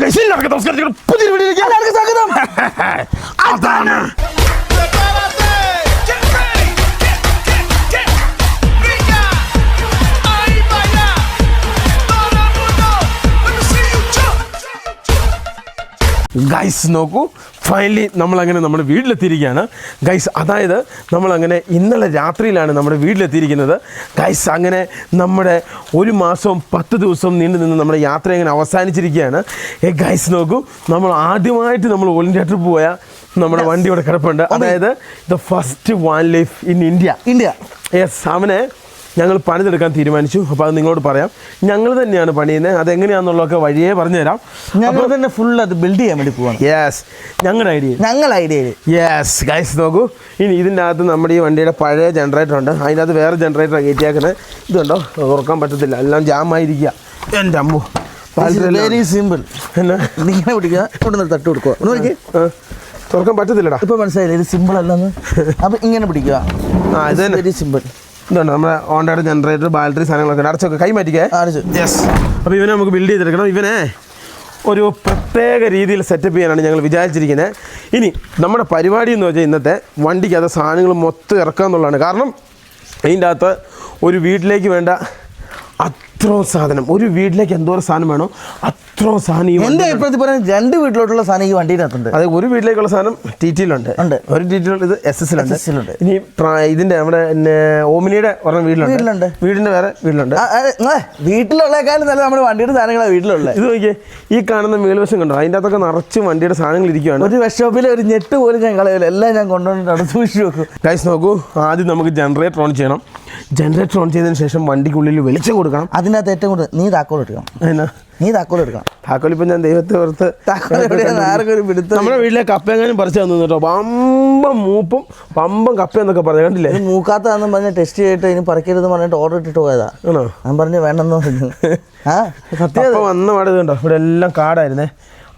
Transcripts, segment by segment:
guys, എല്ലാവർക്കും നമസ്കാരം ഞങ്ങളുടെ പുതിയൊരു വീഡിയോയിലേക്ക് എല്ലാവർക്കും സ്വാഗതം അതാണ് Prepárate, get ready, get, get, get, brilla, ahí baila, todo el mundo, let me see you jump. Guys നോക്കൂ ഫൈനലി നമ്മളങ്ങനെ നമ്മുടെ വീട്ടിലെത്തിയിരിക്കുകയാണ്. ഗൈസ് അതായത് നമ്മളങ്ങനെ ഇന്നലെ രാത്രിയിലാണ് നമ്മുടെ വീട്ടിലെത്തിയിരിക്കുന്നത്. ഗൈസ് അങ്ങനെ നമ്മുടെ ഒരു മാസവും പത്ത് ദിവസവും നീണ്ടു നിന്ന് നമ്മുടെ യാത്ര അങ്ങനെ അവസാനിച്ചിരിക്കുകയാണ്. ഏ ഗൈസ് നോക്കൂ. നമ്മൾ ആദ്യമായിട്ട് നമ്മൾ ഓൾ ഇന്ത്യ ട്രിപ്പ് പോയ നമ്മുടെ വണ്ടി ഇവിടെ കിടപ്പുണ്ട്. അതായത് the first wildlife in India India yes അവനെ ഞങ്ങൾ പണിതെടുക്കാൻ തീരുമാനിച്ചു. അപ്പോൾ അത് നിങ്ങളോട് പറയാം. ഞങ്ങൾ തന്നെയാണ് പണിയുന്നത്. അതെങ്ങനെയാണെന്നുള്ളതൊക്കെ വഴിയേ പറഞ്ഞുതരാം. ഞങ്ങൾ തന്നെ ഫുൾ അത് ബിൽഡ് ചെയ്യാൻ വേണ്ടി പോവാണ്. യെസ് ഞങ്ങളുടെ ഐഡിയ ഞങ്ങൾ ഐഡിയയിൽ യെസ് ഗൈസ് നോക്കൂ. ഇനി ഇതിന്റെ അകത്ത് നമ്മുടെ ഈ വണ്ടിയുടെ പഴയ ജനറേറ്റർ ഉണ്ട്. അതിന്റെ അത് വേറെ ജനറേറ്റർ കയറ്റിയാക്കുന്നത്. ഇതുണ്ടോ? തുറക്കാൻ പറ്റത്തില്ല. എല്ലാം ജാമായിരിക്കുക എന്റെ അമ്മു. വെരി സിമ്പിൾ എന്നാ? ഇങ്ങനെ പിടിക്കുക ഇവിടെ നിന്ന് തട്ട് കൊടുക്കുക. ഒന്ന് തുറക്കാൻ പറ്റത്തില്ലടാ. ഇപ്പൊ മനസ്സിലായില്ലേ? ഇത് സിമ്പിൾ അല്ലെന്ന്. അപ്പൊ ഇങ്ങനെ പിടിക്കുക. ആ വെരി സിമ്പിൾ ഇതുണ്ട്. നമ്മുടെ ഓണ്ടയുടെ ജനറേറ്റർ ബാറ്ററി സാധനങ്ങളൊക്കെ ഉണ്ട്. അടച്ചൊക്കെ. കൈ മാറ്റിക്കേ. യെസ് അപ്പോൾ ഇവനെ നമുക്ക് ബിൽഡ് ചെയ്തെടുക്കണം. ഇവനെ ഒരു പ്രത്യേക രീതിയിൽ സെറ്റപ്പ് ചെയ്യാനാണ് ഞങ്ങൾ വിചാരിച്ചിരിക്കുന്നത് ഇനി നമ്മുടെ പരിപാടി എന്ന് വെച്ചാൽ ഇന്നത്തെ വണ്ടിക്ക് അത് സാധനങ്ങൾ മൊത്തം ഇറക്കുക എന്നുള്ളതാണ് കാരണം അതിന്റെ അകത്ത് ഒരു വീട്ടിലേക്ക് വേണ്ട അത്രയും സാധനം. ഒരു വീട്ടിലേക്ക് എന്തോരം സാധനം വേണോ അത്രോ സാധനം ഈ എന്റെ അഭിപ്രായത്തിൽ പറയാൻ രണ്ട് വീട്ടിലോട്ടുള്ള സാധനം ഈ വണ്ടിയിനകത്തുണ്ട്. അതെ ഒരു വീട്ടിലേക്കുള്ള സാധനം ടി ടിയിലുണ്ട് ഉണ്ട്. ഒരു ടി ടിയിലുള്ള ഇത് എസ് എസിലുണ്ട് എസ് ലുണ്ട്. ഇനി ട്രാ- ഇതിന്റെ നമ്മുടെ പിന്നെ ഓമിനിയുടെ ഒരെണ്ണം വീട്ടിലുണ്ട്. വീട്ടിലുണ്ട്. വീടിന്റെ വേറെ വീട്ടിലുണ്ട്. ആ, ആ, ഏ, വീട്ടിലുള്ളേക്കാളും നല്ല നമ്മുടെ വണ്ടിയുടെ സാധനങ്ങളാണ് വീട്ടിലുള്ളത് ഇത് നോക്കിയേ ഈ കാണുന്ന മേൽവശം കണ്ടോ? അതിന്റെ അകത്തൊക്കെ നിറച്ച് വണ്ടിയുടെ സാധനങ്ങൾ ഇരിക്കുകയാണ് ഒരു വർക്ക്ഷോപ്പിൽ ഒരു ഞെട്ട് പോലും ഞാൻ കളയില്ല എല്ലാം ഞാൻ കൊണ്ടുവന്നിട്ട് അടുത്ത് സൂക്ഷിച്ചു വെക്കും. ഗൈസ് നോക്കൂ ആദ്യം നമുക്ക് ജനറേറ്റർ ഓൺ ചെയ്യണം. ജനറേറ്റർ ഓൺ ചെയ്തതിന് ശേഷം വണ്ടിക്കുള്ളിൽ വെളിച്ചം കൊടുക്കണം. അതിനകത്ത് ഏറ്റവും കൂടുതൽ നീ താക്കോൽ എടുക്കണം. എന്നാ? നീ താക്കോൽ എടുക്കണം. താക്കോൽ ഇപ്പം ഞാൻ ദൈവത്തെ ഓർത്ത് താക്കോൽ എവിടെയാണ് ആർക്കും പിടുത്തം നമ്മുടെ വീട്ടിലെ കപ്പയെങ്ങാനും പറിച്ചു തന്നു കേട്ടോ. പമ്പം മൂപ്പും പമ്പം കപ്പ എന്നൊക്കെ പറഞ്ഞു. കണ്ടില്ലേ? ഇത് മൂക്കാത്താന്നും പറഞ്ഞ് ടെസ്റ്റ് ചെയ്തിട്ട് ഇനി പറിക്കരുത് പറഞ്ഞിട്ട് ഓർഡർ ഇട്ടിട്ട് പോയതാ. ഞാൻ പറഞ്ഞു വേണ്ടെന്ന് പറഞ്ഞു. ആ? സത്യം വന്ന പാട് കണ്ടോ ഇവിടെ എല്ലാം കാടായിരുന്നേ.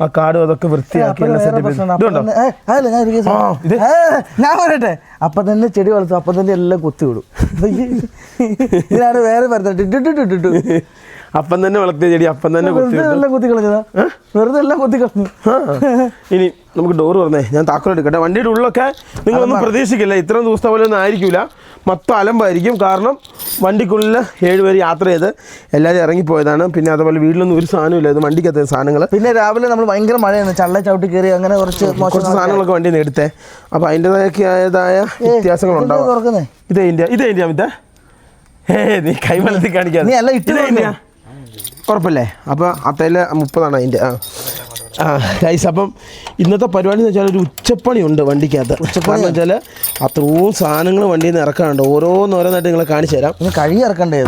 ആ കാടും അതൊക്കെ വൃത്തിയാക്കി? ഞാൻ പറയട്ടെ. അപ്പൊ തന്നെ ചെടി വളർത്തും അപ്പൊ തന്നെ എല്ലാം കുത്തി വിടും. ഇതിനാണ് വേറെ പറഞ്ഞിട്ട് അപ്പം തന്നെ വളർത്തിയ ചെടി അപ്പം തന്നെ കുത്തി എല്ലാം കുത്തി കളഞ്ഞതാ? വെറുതെ എല്ലാം കുത്തി കളഞ്ഞു. ഇനി നമുക്ക് ഡോർ പറഞ്ഞേ ഞാൻ താക്കോൽ എടുക്കട്ടെ. വണ്ടിയുടെ ഉള്ളൊക്കെ നിങ്ങളൊന്നും പ്രതീക്ഷിക്കില്ല. ഇത്രയും ദിവസത്തെ പോലെ ഒന്നും ആയിരിക്കില്ല മൊത്തം അലമ്പായിരിക്കും. കാരണം വണ്ടിക്കുള്ളിൽ ഏഴുപേര് യാത്ര ചെയ്ത് എല്ലാവരും ഇറങ്ങിപ്പോയതാണ്. പിന്നെ അതുപോലെ വീട്ടിലൊന്നും ഒരു സാധനമില്ല ഇത് വണ്ടിക്കത്തെ സാധനങ്ങൾ പിന്നെ രാവിലെ നമ്മൾ ഭയങ്കര മഴയാണ് ചള്ള ചവിട്ടി കയറി അങ്ങനെ കുറച്ച് കുറച്ച് സാധനങ്ങളൊക്കെ വണ്ടിയിൽ നിന്ന് എടുത്തേ. അപ്പോൾ അതിന്റെതായ വ്യത്യാസങ്ങളുണ്ടാവും ഇതേ ഇന്ത്യ ഇതേ ഇന്ത്യ അമിത ഏ നീ കൈമലത്തിൽ കാണിക്കാൻ ഉറപ്പല്ലേ? അപ്പോൾ അത്തയിൽ മുപ്പതാണ് അതിന്റെ. ആ. ആ ഗൈസ് അപ്പം ഇന്നത്തെ പരിപാടി എന്ന് വെച്ചാൽ ഒരു ഉച്ചപ്പണി ഉണ്ട് വണ്ടിക്കകത്ത് ഉച്ചപ്പണി എന്ന് വെച്ചാൽ അത്രയും സാധനങ്ങൾ വണ്ടിയിൽ നിന്ന് ഇറക്കാനുണ്ട്. ഓരോന്നോരോന്നായിട്ട് നിങ്ങളെ കാണിച്ചു തരാം. ഇനി കഴുകി ഇറക്കണ്ടേ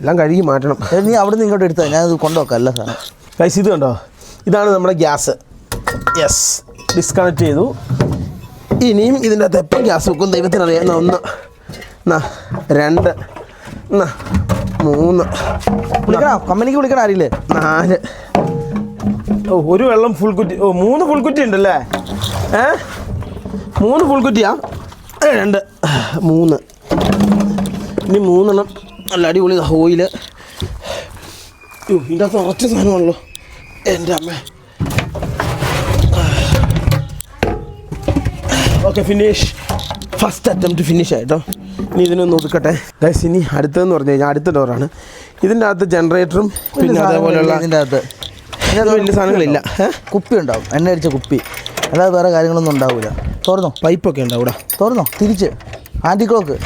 എല്ലാം കഴുകി മാറ്റണം. നീ അവിടെ നിന്ന് ഇങ്ങോട്ട് എടുത്താൽ ഞാൻ ഇത് കൊണ്ടുവെക്കാം എല്ലാ സാധനം ഗൈസ് ഇത് കണ്ടോ? ഇതാണ് നമ്മുടെ ഗ്യാസ്. യെസ് ഡിസ്കണക്ട് ചെയ്തു. ഇനിയും ഇതിന്റെ അകത്ത് എപ്പം ഗ്യാസ് വെക്കും ദൈവത്തിനറിയാവുന്ന ഒന്ന്. എന്നാ രണ്ട് എന്നാ മൂന്ന്. വിളിക്കണോ കമ്പനിക്ക് വിളിക്കണം ആരില്ലേ? നാല്. ഒരു വെള്ളം ഫുൾ കുറ്റി. ഓ മൂന്ന് ഫുൾ കുറ്റി ഉണ്ടല്ലേ? ഏ? മൂന്ന് ഫുൾ കുറ്റിയാ? രണ്ട്. മൂന്ന്. ഇനി മൂന്നെണ്ണം. നല്ല അടിപൊളി ഓയിൽ. ഇതിന്റെ അകത്ത് ഉറച്ച സാധനമാണല്ലോ. എന്റെ അമ്മ. Okay finish first attempt finish ആയിട്ടോ ഇനി ഇതിനൊന്ന് ഒതുക്കട്ടെ. ഗൈസ് ഇനി അടുത്തതെന്ന് പറഞ്ഞു കഴിഞ്ഞാൽ അടുത്ത ഡോറാണ് ഇതിന്റെ അകത്ത് ജനറേറ്ററും പിന്നെ അതേപോലെയുള്ള ഇതിന്റെ അകത്ത്. ഇതിനകത്ത് വലിയ സാധനങ്ങളില്ല. കുപ്പി ഉണ്ടാവും എണ്ണ അടിച്ച കുപ്പി. അല്ലാതെ വേറെ കാര്യങ്ങളൊന്നും ഉണ്ടാവില്ല തുറന്നോ പൈപ്പൊക്കെ ഉണ്ട് ഇവിടെ. തുറന്നോ തിരിച്ച്. ആന്റി ക്ലോക്ക്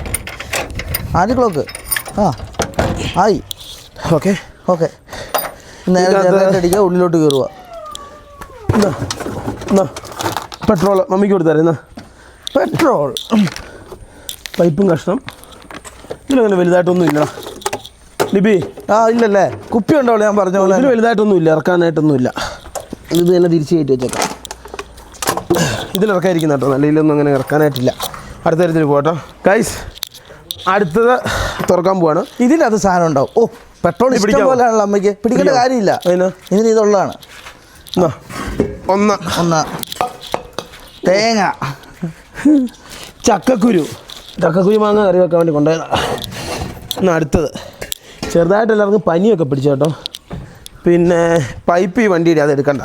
ആന്റി ക്ലോക്ക് ആ. ആയി. ഓക്കെ. ഓക്കെ. നേരെ അടിക്കുക ഉള്ളിലോട്ട് കയറുക. എന്നാ പെട്രോൾ. മമ്മിക്ക് കൊടുത്തായിരുന്നു. പെട്രോൾ. പൈപ്പും കഷ്ണം. ഇതിലങ്ങനെ വലുതായിട്ടൊന്നും ഇല്ല ലിബി. ആ ഇല്ലല്ലേ. കുപ്പി ഉണ്ടാവുള്ളൂ ഞാൻ പറഞ്ഞ പോലെ ഇതിൽ വലുതായിട്ടൊന്നും ഇല്ല ഇറക്കാനായിട്ടൊന്നും ഇല്ല ഇത് തന്നെ തിരിച്ചു കയറ്റി വെച്ചേക്കാം. ഇതിലിറക്കായിരിക്കുന്ന കേട്ടോ നല്ല ഇതിലൊന്നും അങ്ങനെ ഇറക്കാനായിട്ടില്ല. അടുത്ത തരത്തിൽ പോകട്ടോ ഗൈസ് അടുത്തത് തുറക്കാൻ പോവാണ്. ഇതിനകത്ത് സാധനം ഉണ്ടാവും ഓ പെട്രോൾ പിടിക്കാൻ ഇഷ്ടം? പോലെയാണല്ലോ അമ്മയ്ക്ക്. പിടിക്കേണ്ട കാര്യമില്ല? ഇതിന് ഇതുള്ളതാണ്. ഒന്ന്. ഒന്ന്. തേങ്ങ. ചക്കക്കുരു. ചക്കക്കുരു മാങ്ങ കറി വെക്കാൻ വേണ്ടി കൊണ്ടുപോയതാണ് എന്നാ അടുത്തത്. ചെറുതായിട്ട് എല്ലാവർക്കും പനിയൊക്കെ പിടിച്ചു കേട്ടോ. പിന്നെ പൈപ്പ് ഈ വണ്ടിയുടെ അത് എടുക്കണ്ട.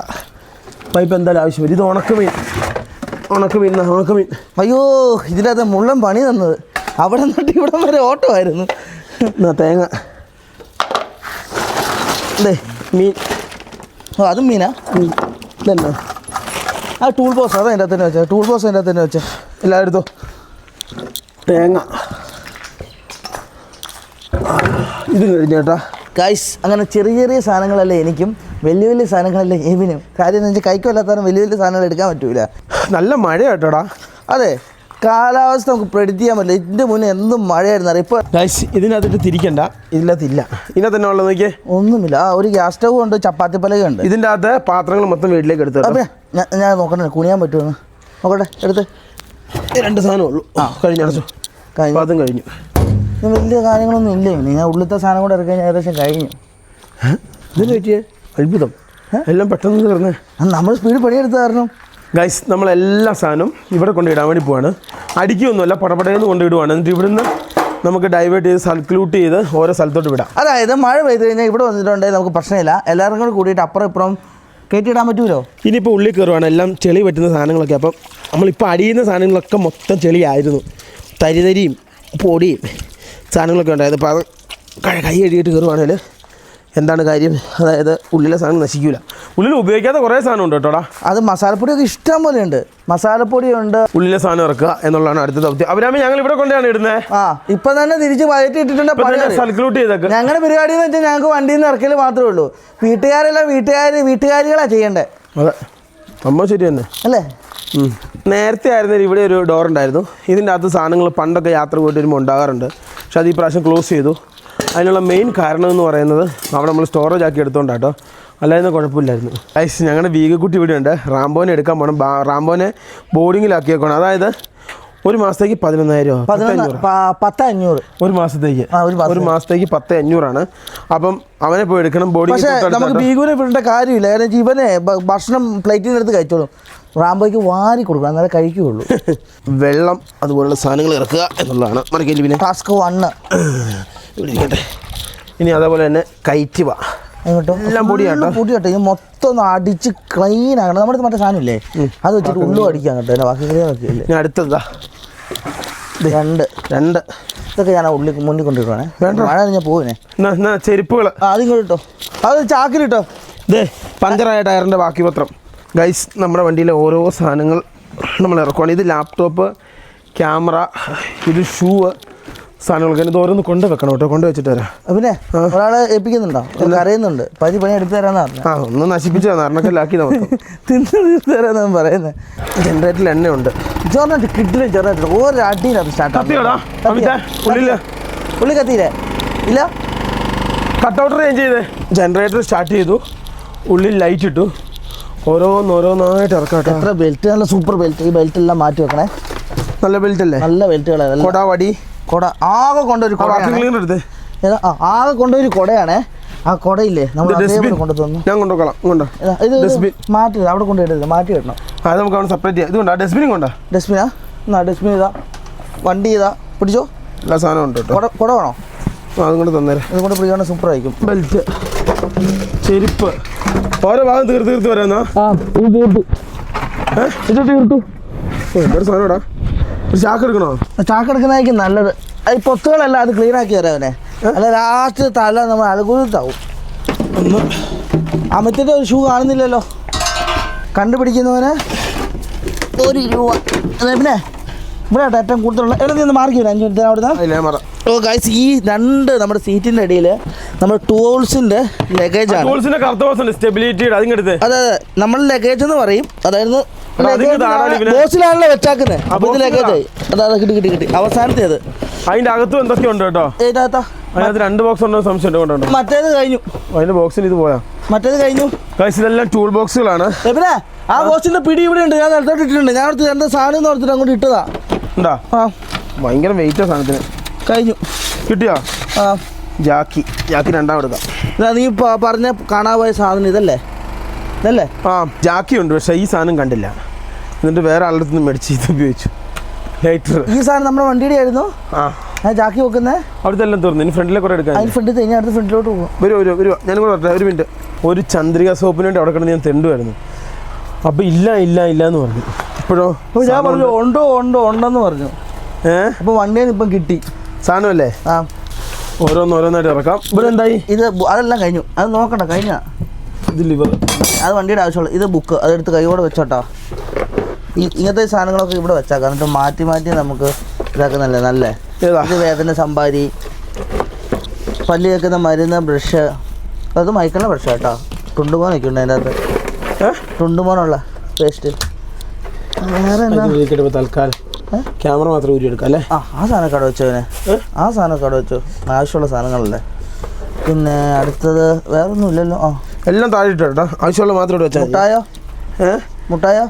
പൈപ്പ് എന്തായാലും ആവശ്യം വരും. ഇത് ഉണക്കമീൻ. ഉണക്കമീൻ ഉണക്കമീൻ. അയ്യോ ഇതിനകത്ത് മുള്ളൻ പണി തന്നത്. അവിടെ നിന്നിട്ട് ഇവിടെ വരെ ഓട്ടമായിരുന്നു. എന്നാ തേങ്ങ. ദേ മീൻ. ഓ അതും മീനാ? ഇതന്നെ? ആ ടൂൾ ബോസ് അതാ എന്റെ തന്നെ വെച്ചാൽ ടൂൾ ബോസ് എന്റെ തന്നെ വെച്ചാൽ എല്ലാവരും എടുത്തോ. തേങ്ങ. ഇത് കഴിഞ്ഞ ചേട്ടാ ഗൈസ് അങ്ങനെ ചെറിയ ചെറിയ സാധനങ്ങളല്ലേ എനിക്കും വലിയ വലിയ സാധനങ്ങളല്ലേ ഏവിനും. കാര്യം എന്ന് വെച്ചാൽ കൈക്കൊല്ലാത്തവരും വലിയ വലിയ സാധനങ്ങൾ എടുക്കാൻ പറ്റൂല. നല്ല മഴ കേട്ടോടാ. അതെ കാലാവസ്ഥ നമുക്ക് പ്രെഡിക്റ്റ് ചെയ്യാൻ പറ്റില്ല. ഇതിന്റെ മുന്നേ എന്തും മഴയായിരുന്നു അറിയാം? ഇപ്പോൾ ഗൈസ് ഇതിനകത്തിട്ട് തിരിക്കണ്ട. ഇതിനകത്തില്ല. ഇതിനകത്ത് തന്നെ ഉള്ളത് നോക്കിയേ? ഒന്നുമില്ല. ആ ഒരു ഗ്യാസ് സ്റ്റവ് ഉണ്ട് ചപ്പാത്തി പലക ഉണ്ട്. ഇതിന്റെ അകത്ത് പാത്രങ്ങൾ മൊത്തം വീട്ടിലേക്ക് എടുത്തു അപ്പം ഞാൻ ഞാൻ നോക്കണ്ടേ കുണിയാൻ പറ്റുമെന്ന് നോക്കട്ടെ എടുത്ത്. രണ്ട് സാധനം ഉള്ളൂ. ആ. കഴിഞ്ഞു അടച്ചു. കഴിഞ്ഞു. അതും കഴിഞ്ഞു. വലിയ കാര്യങ്ങളൊന്നും ഇല്ല? നിങ്ങൾ ഞാൻ ഉള്ളിലത്തെ സാധനം കൂടെ ഇറക്കാൻ ഏകദേശം കഴിഞ്ഞു. ഇതിന് പറ്റിയേ അത്ഭുതം. എല്ലാം പെട്ടെന്ന് തീർന്നേ. നമ്മൾ സ്പീഡ് പണിയെടുത്ത കാരണം. ഗൈസ് നമ്മളെല്ലാ സാധനവും ഇവിടെ കൊണ്ടുവിടാൻ ഇടാൻ വേണ്ടി പോവാണ്. അടിക്കൊന്നുമല്ല പടപടയെന്ന് കൊണ്ടിടുവാണ് എന്നിട്ട് ഇവിടുന്ന് നമുക്ക് ഡൈവേർട്ട് ചെയ്ത് സൽക്ലൂട്ട് ചെയ്ത് ഓരോ സ്ഥലത്തോട്ട് വിടാം. അതായത് മഴ പെയ്ത് കഴിഞ്ഞാൽ ഇവിടെ വന്നിട്ടുണ്ടെങ്കിൽ നമുക്ക് പ്രശ്നമില്ല. എല്ലാവരും കൂടി കൂടിയിട്ട് അപ്പുറം ഇപ്പുറം കയറ്റിയിടാൻ പറ്റുമല്ലോ ഇനിയിപ്പോൾ ഉള്ളിൽ കയറുവാണ് എല്ലാം ചെളി പറ്റുന്ന സാധനങ്ങളൊക്കെ. അപ്പം നമ്മളിപ്പോൾ അടിയുന്ന സാധനങ്ങളൊക്കെ മൊത്തം ചെളിയായിരുന്നു. തരിതരിയും പൊടിയും. സാധനങ്ങളൊക്കെ ഉണ്ടായത് അപ്പോൾ അത് കൈ കഴുകിയിട്ട് കയറുവാണെങ്കിൽ എന്താണ് കാര്യം? അതായത് ഉള്ളിലെ സാധനം നശിക്കില്ല ഉള്ളിൽ ഉപയോഗിക്കാത്ത കുറേ സാധനം ഉണ്ട് കേട്ടോടാ. അത് മസാലപ്പൊടിയൊക്കെ ഇഷ്ടം പോലെ ഉണ്ട്. മസാലപ്പൊടിയുണ്ട് ഉള്ളിലെ സാധനം ഇറക്കുക എന്നുള്ളതാണ് അടുത്ത ദൗത്യം. അവരാകുമ്പോൾ ഞങ്ങൾ ഇവിടെ കൊണ്ടാണ് ഇടുന്നത് ആ ഇപ്പൊ തന്നെ തിരിച്ച് വയറ്റി ഇട്ടിട്ടുണ്ട് ചെയ്തേക്ക് ഞങ്ങളുടെ പരിപാടി എന്ന് വെച്ചാൽ ഞങ്ങൾക്ക് വണ്ടിയിൽ നിന്ന് ഇറക്കൽ മാത്രമേ ഉള്ളൂ. വീട്ടുകാരല്ല വീട്ടുകാർ വീട്ടുകാരികളാണ് ചെയ്യേണ്ടത് അതെ. സംഭവം ശരി തന്നെ. അല്ലേ? നേരത്തെ ആയിരുന്നേൽ ഇവിടെ ഒരു ഡോർ ഉണ്ടായിരുന്നു. ഇതിന്റെ അകത്ത് സാധനങ്ങൾ പണ്ടൊക്കെ യാത്ര പോയിട്ട് വരുമ്പോൾ ഉണ്ടാകാറുണ്ട്. പക്ഷെ അത് ഈ പ്രാവശ്യം ക്ലോസ് ചെയ്തു. അതിനുള്ള മെയിൻ കാരണം എന്ന് പറയുന്നത് അവിടെ നമ്മൾ സ്റ്റോറേജ് ആക്കി എടുത്തോണ്ടാട്ടോ അല്ലായിരുന്നു കുഴപ്പമില്ലായിരുന്നു. ഐസ് ഞങ്ങളുടെ വീഗക്കുട്ടി ഇവിടെ ഉണ്ട്. റാംബോനെ എടുക്കാൻ പോകണം റാംബോനെ ബോർഡിങ്ങിലാക്കിയേക്കണം അതായത് ഒരു മാസത്തേക്ക് പതിനൊന്നായിരം പത്ത് അഞ്ഞൂറ്. ഒരു മാസത്തേക്ക്. ഒരു മാസത്തേക്ക്. പത്ത് അഞ്ഞൂറാണ്. അപ്പം അവനെ പോയി എടുക്കണം. ബോഡി നമുക്ക് ബീഗൂനെ വിടേണ്ട കാര്യമില്ല. കാരണം ഇവനെ ഭക്ഷണം പ്ലേറ്റിൽ നിന്ന് എടുത്ത് കഴിച്ചോളും. റാംബോയ്ക്ക് വാരി കൊടുക്കണം എന്നാലേ കഴിക്കുകയുള്ളൂ. വെള്ളം അതുപോലുള്ള സാധനങ്ങൾ ഇറക്കുക എന്നുള്ളതാണ്. മറക്കില്ല പിന്നെ. ടാസ്ക് വണ്ണ് ഇവിടെ ഇരിക്കട്ടെ. ഇനി അതേപോലെ തന്നെ കയറ്റുക. എല്ലാം പൊടിയാട്ടോ. പൊടിയാട്ടോ. ഇത് മൊത്തം ഒന്ന് അടിച്ച് ക്ലീൻ ആകണം നമ്മുടെ മറ്റേ സാധനമില്ലേ? അത് വെച്ചിട്ട് ഉള്ളു അടിക്കാൻ കേട്ടോ. എന്റെ ബാക്കി ആക്കിയില്ലേ ഇനി അടുത്തതാ. രണ്ട്. രണ്ട്. ഇതൊക്കെ ഞാൻ ഉള്ളിൽ മുന്നിൽ കൊണ്ടിട്ടുവാണേ വേണ്ട. മഴ ഞാൻ പോവിനെ ചെരുപ്പുകൾ അതിങ്ങോട്ടോ അത് ചാക്കിലിട്ടോ. ഇതേ പഞ്ചറായ ടയറിന്റെ ബാക്കി പത്രം. ഗൈസ് നമ്മുടെ വണ്ടിയിലെ ഓരോ സാധനങ്ങൾ നമ്മൾ ഇറക്കുവാണ്. ഇത് ലാപ്ടോപ്പ് ക്യാമറ ഇത് ഷൂ സാധനങ്ങളൊക്കെ ഇത് ഓരോന്ന് കൊണ്ട് വെക്കണം കേട്ടോ. കൊണ്ട് വെച്ചിട്ട് വരാം. പിന്നെ ഒരാളെ ഏൽപ്പിക്കുന്നുണ്ടോ? അറിയുന്നുണ്ട് പതി പണി എടുത്തു തരാന്ന് പറഞ്ഞു. ആ ഒന്ന് നശിപ്പിച്ചു നരണക്കല്ലാക്കി നമുക്ക് തിന്നു തീർത്ത് തരാന്നാണ് പറയുന്നത് ജനറേറ്ററിൽ എണ്ണയുണ്ട്. ചോറിനായിട്ട് കിട്ടില്ല ചോറിനായിട്ട് ഓരോ അടിയിലാണ്? സ്റ്റാർട്ട് ഉള്ളി കത്തിയില്ലേ? ഇല്ല? കട്ടൗട്ട് ചേഞ്ച് ചെയ്തേ. ജനറേറ്റർ സ്റ്റാർട്ട് ചെയ്തു. ഉള്ളിൽ ലൈറ്റ് ഇട്ടു. ഓരോന്നോരോന്നായിട്ട് ഇറക്കാം എത്ര ബെൽറ്റ് നല്ല സൂപ്പർ ബെൽറ്റ് ഈ ബെൽറ്റ് എല്ലാം മാറ്റി വെക്കണേ. നല്ല ബെൽറ്റ് അല്ലേ? നല്ല ബെൽറ്റുകളാണ് കൊട വടി. കൊട. ആകെ കൊണ്ടൊരു ആകെ കൊണ്ടൊരു കൊടയാണേ. ആ കൊടയില്ലേ? നമ്മൾ ഇത് അതേപോലെ കൊണ്ടു ഞാൻ കൊണ്ടുപോകാം കൊണ്ടോ. ഇത് ഡസ്റ്റ്ബിൻ മാറ്റി അവിടെ കൊണ്ടുപോയി മാറ്റി വെക്കണം അത് നമുക്ക് അവിടെ സെപ്പറേറ്റ് ചെയ്യാം. ഇതുകൊണ്ടാ ഡസ്റ്റ്ബിനും കൊണ്ടാ? ഡസ്റ്റ്ബിനാ എന്നാ ഡസ്റ്റ്ബിൻ ഇതാ. വണ്ടി ഇതാ. പിടിച്ചോ? എല്ലാ സാധനം ഉണ്ട് കൊട കൊട വേണോ? അതും കൊണ്ട് തന്നേരെ. ഇതും പിടിക്കുകയാണെങ്കിൽ സൂപ്പർ ആയിരിക്കും. ബെൽറ്റ് ചെരുപ്പ്. ഓരോ ഭാഗം തീർത്ത് തീർത്ത് വരാന്നാ ആ ഇത് തീർത്തു. ഇത് തീർത്തു. ഓ, എന്തൊരു സാധനം ഇടാ ഒരു ചാക്ക് എടുക്കണോ? ചാക്കെടുക്കുന്നതായിരിക്കും നല്ലത്. അത് പൊത്തുകളല്ല അത് ക്ലീൻ ആക്കി തരാം അവനെ. അല്ല ലാസ്റ്റ് തല നമ്മൾ അലകുലത്താവും അമിത്തിന്റെ ഒരു ഷൂ കാണുന്നില്ലല്ലോ. കണ്ടുപിടിക്കുന്നവന് ഒരു രൂപ. പിന്നെ? ഇവിടെ ഏറ്റവും കൂടുതലുള്ള. എവിടെ നിന്ന് മാർക്ക് വരും അഞ്ച് മിനിറ്റ്. അവിടുന്ന് ഓ ഗൈസ് ഈ രണ്ട് നമ്മുടെ സീറ്റിന്റെ ഇടയിൽ നമ്മുടെ ടൂൾസിന്റെ ലഗേജാണ് ടൂൾസിന്റെ കറുത്ത സ്റ്റെബിലിറ്റിയുടെ അതിങ്ങെടുത്ത് അതെ അതെ. നമ്മൾ ലഗേജ് എന്ന് പറയും. അതായത്. ബോസിലാണല്ലോ വെച്ചാക്കുന്നത് അപ്പൊ ഇത്? ലഗേജ് അതെ അതെ കിട്ടി കിട്ടി കിട്ടി. അവസാനത്തേത്. അതിന്റെ അകത്തും എന്തൊക്കെയുണ്ട് കേട്ടോ? ഇതിനകത്താ അതിനകത്ത് രണ്ട് ബോക്സ് ഉണ്ടോ സംശയം ഉണ്ട് മറ്റേത് കഴിഞ്ഞു. അതിന്റെ ബോക്സിൽ ഇത് പോയാ. മറ്റേത് കഴിഞ്ഞു. ഇതെല്ലാം ടൂൾ ബോക്സുകളാണ് എവിടെ പിന്നെ ആ ബോക്സിന്റെ പിടി ഇവിടെ ഉണ്ട്. ഞാൻ നേരത്തോട്ട് ഇട്ടിട്ടുണ്ട്. ഞാൻ അടുത്ത് എന്താ സാധനം ഓർത്തിട്ട് അങ്ങോട്ട് ഇട്ടതാ. ഉണ്ടാ? ആ. ഭയങ്കര വെയിറ്റാ സാധനത്തിന്. കഴിഞ്ഞു. കിട്ടിയോ? ആ. ജാക്കി. ജാക്കി രണ്ടാം എടുക്കാം. ഇതാ നീ പറഞ്ഞ കാണാൻ പോയ സാധനം ഇതല്ലേ? ഇതല്ലേ? ആ ജാക്കി ഉണ്ട്. പക്ഷേ ഈ സാധനം കണ്ടില്ല. എന്നിട്ട് വേറെ ആളുടെ നിന്ന് മേടിച്ച് ഇത് ഉപയോഗിച്ചു. ലൈറ്റർ ഈ സാധനം നമ്മുടെ വണ്ടിയുടെ ആയിരുന്നു ആ. ചാക്കി വെക്കുന്നത് അവിടുത്തെ എല്ലാം തീർന്നു. ഇനി ഫ്രണ്ടിലെ കുറെ എടുക്കാൻ അതിന് ഫ്രണ്ടിൽ കഴിഞ്ഞാൽ അടുത്ത് ഫ്രണ്ടിലോട്ട് പോകും. വരും ഒരു ഒരു ഞാനും കൂടെ വരട്ടെ. ഒരു മിനിറ്റ് ഒരു ചന്ദ്രിക സോപ്പിന് വേണ്ടി അവിടെ കിടന്ന് ഞാൻ തെണ്ടുമായിരുന്നു അപ്പോൾ ഇല്ല ഇല്ല ഇല്ല എന്ന് പറഞ്ഞു. ഇപ്പോഴോ? അപ്പോൾ ഞാൻ പറഞ്ഞു ഉണ്ടോ? ഉണ്ടോ ഉണ്ടെന്ന് പറഞ്ഞു. ഏഹ് അപ്പോൾ വണ്ടിയിൽ ഇപ്പം കിട്ടി. സാധനമല്ലേ? ആ. ഓരോന്ന് ഓരോന്നായിട്ട് ഇറക്കാം. ഇവിടെ എന്തായി ഇത് അതെല്ലാം കഴിഞ്ഞു. അത് നോക്കണ്ട കഴിഞ്ഞ. ഇത് ലിവർ. അത് വണ്ടിയുടെ ആവശ്യമുള്ളൂ ഇത് ബുക്ക്. അതെടുത്ത് കൈയോടെ വെച്ചോട്ടോ. ഇങ്ങനത്തെ സാധനങ്ങളൊക്കെ ഇവിടെ വെച്ചാക്കാം. എന്നിട്ട് മാറ്റി മാറ്റി നമുക്ക് ഇതാക്കുന്നല്ലേ നല്ല? നല്ല ഇത് വേദന സമ്പാരി പല്ല് കേൾക്കുന്ന മരുന്ന് ബ്രഷ്. അത് മയക്കണ ബ്രഷ് കേട്ടോ. ടുണ്ടുമോനൊക്കെ ഉണ്ട് അതിന്റെ അകത്ത് തുണ്ടുമോനുള്ള പേസ്റ്റ്. വേറെ തൽക്കാലം. ക്യാമറ മാത്രം ഊരി എടുക്കാം അല്ലേ? ആ ആ സാധനം കട വെച്ചവനെ അവനെ ആ സാധനം കട വെച്ചു. ആവശ്യമുള്ള സാധനങ്ങളല്ലേ. പിന്നെ അടുത്തത് വേറൊന്നും ഇല്ലല്ലോ. ആ. എല്ലാം താഴെ ഇട്ടോ ആവശ്യമുള്ള മാത്രം ഇവിടെ വെച്ചാൽ മുട്ടായോ? ഏ? മുട്ടായോ?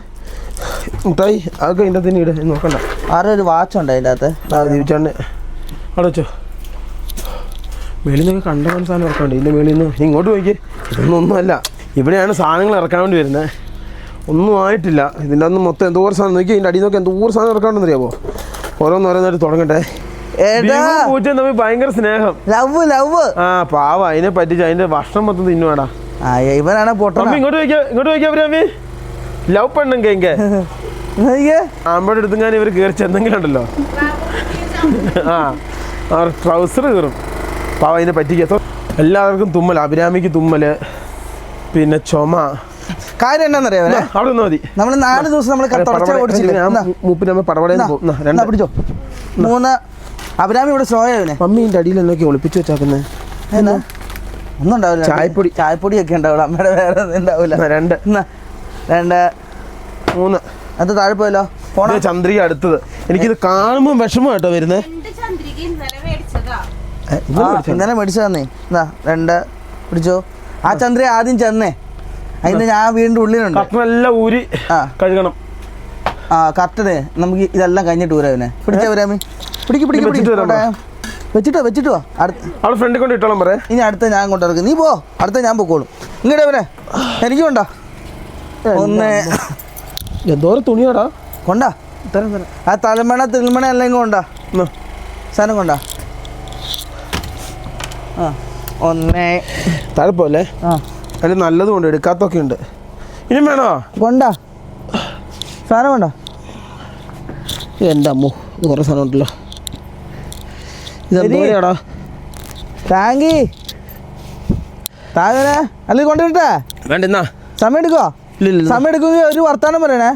മുട്ടായി അതൊക്കെ ഇതിന്റെ തന്നെ ഇട. നോക്കണ്ട. ആരോ ഒരു വാച്ച് ഉണ്ട് അതിന്റെ അകത്ത്. ദീപിച്ചാണ്ട് അവിടെ വെച്ചോ. മേളിൽ നിന്നൊക്കെ കണ്ട പോലെ സാധനം ഇറക്കാണ്ട് ഇതിന്റെ മേളിൽ നിന്ന് ഇങ്ങോട്ട് പോയിക്ക്. ഇതൊന്നൊന്നുമല്ല ഇവിടെയാണ് സാധനങ്ങൾ ഇറക്കാൻ വേണ്ടി വരുന്നത്. ഒന്നും ആയിട്ടില്ല. ഇതിന്റെ അന്ന് മൊത്തം എന്തോരം സാധനം നോക്കി ഇതിന്റെ അടിയിൽ നോക്കി എന്തോരം സാധനം ഇറക്കാണ്ടെന്ന് അറിയാമോ ഓരോന്നോരോന്നായിട്ട് തുടങ്ങട്ടെ. തമ്മിൽ ഭയങ്കര സ്നേഹം. Love love. ആ പാവ. അതിനെ പറ്റിച്ച് അതിന്റെ ഭക്ഷണം മൊത്തം തിന്നുവാടാ. ഇവനാണ് ഇങ്ങോട്ട് വയ്ക്കാം ഇങ്ങോട്ട് വയ്ക്കാം അവരമ്മി ലവ് പെണ്ണെങ്ക ആമ്പയുടെ അടുത്ത് ഞാൻ ഇവർ കയറി ചെന്നെങ്കിലും ഉണ്ടല്ലോ ആ അവർ ട്രൗസർ കയറും പാവ അതിനെ പറ്റിക്കത്തോ എല്ലാവർക്കും തുമ്മൽ അഭിരാമിക്ക് തുമ്മൽ പിന്നെ ചുമ. കാര്യം എന്നാന്നറിയാം അവിടെ നിന്ന് മതി. നമ്മൾ നാല് ദിവസം നമ്മൾ മൂപ്പിന് പോകും പിടിച്ചോ. മൂന്ന്. അഭിരാമി ഇവിടെ സ്ലോ ആയവനെ മമ്മീന്റെ അടിയിൽ എന്നൊക്കെ ഒളിപ്പിച്ച് വെച്ചാക്കുന്നത് എന്നാ? ഒന്നും ഉണ്ടാവില്ല. ചായപ്പൊടി. ചായപ്പൊടിയൊക്കെ ഉണ്ടാവില്ല അമ്മയുടെ വേറെ ഉണ്ടാവില്ല. രണ്ട്. രണ്ട്. മൂന്ന്. അത് താഴെ പോയല്ലോ? പോണോ. ചന്ദ്രിക അടുത്തത്. എനിക്കിത് കാണുമ്പോൾ വിഷമം കേട്ടോ വരുന്നത് ഇന്നലെ മേടിച്ചതാ. ആ ഇന്നലെ മേടിച്ചു തന്നേ രണ്ട് പിടിച്ചോ. ആ ചന്ദ്ര ആദ്യം ചെന്നേ. അതിന് ഞാൻ വീണ്ടും ഉള്ളിലുണ്ട്. ഊരി ആ. കഴുകണം. ആ കറക്റ്റ് നമുക്ക് ഇതെല്ലാം കഴിഞ്ഞിട്ട് ഊരാവിനെ പിടിച്ചാ വരാമി പിടിക്ക് പിടിക്ക്. വെച്ചിട്ടോ വെച്ചിട്ടോ അടുത്ത ഫ്രണ്ടിൽ കൊണ്ട് ഇട്ടോളം പറയാം. ഇനി അടുത്ത ഞാൻ കൊണ്ടിറക്കും നീ പോ. അടുത്ത ഞാൻ പൊക്കോളും. ഇങ്ങോട്ട് വരെ എനിക്കും കൊണ്ടാ ഒന്ന് എന്തോരം തുണിയാടാ? കൊണ്ടാ. തരാം തരാം. ആ തലമണ തിരുമണ എല്ലാം കൊണ്ടാ. സാധനം കൊണ്ടാ. ആ ഒന്നേ. താഴെ പോലെ ആ. അതിൽ നല്ലതും ഉണ്ട് എടുക്കാത്തൊക്കെ ഉണ്ട്. ഇനി വേണോ? കൊണ്ടാ. സാധനം കൊണ്ടാ. എന്റെ അമ്മു ഇത് കുറേ സാധനം ഉണ്ടല്ലോ. ഇതെന്തോടാ താങ്കി താഴെ അല്ലെങ്കിൽ കൊണ്ടുവരട്ടെ? വേണ്ട എന്നാ സമയം എടുക്കോ ഇല്ല ഇല്ല സമയം എടുക്കുമെങ്കിൽ ഒരു വർത്താനം പറയണേ.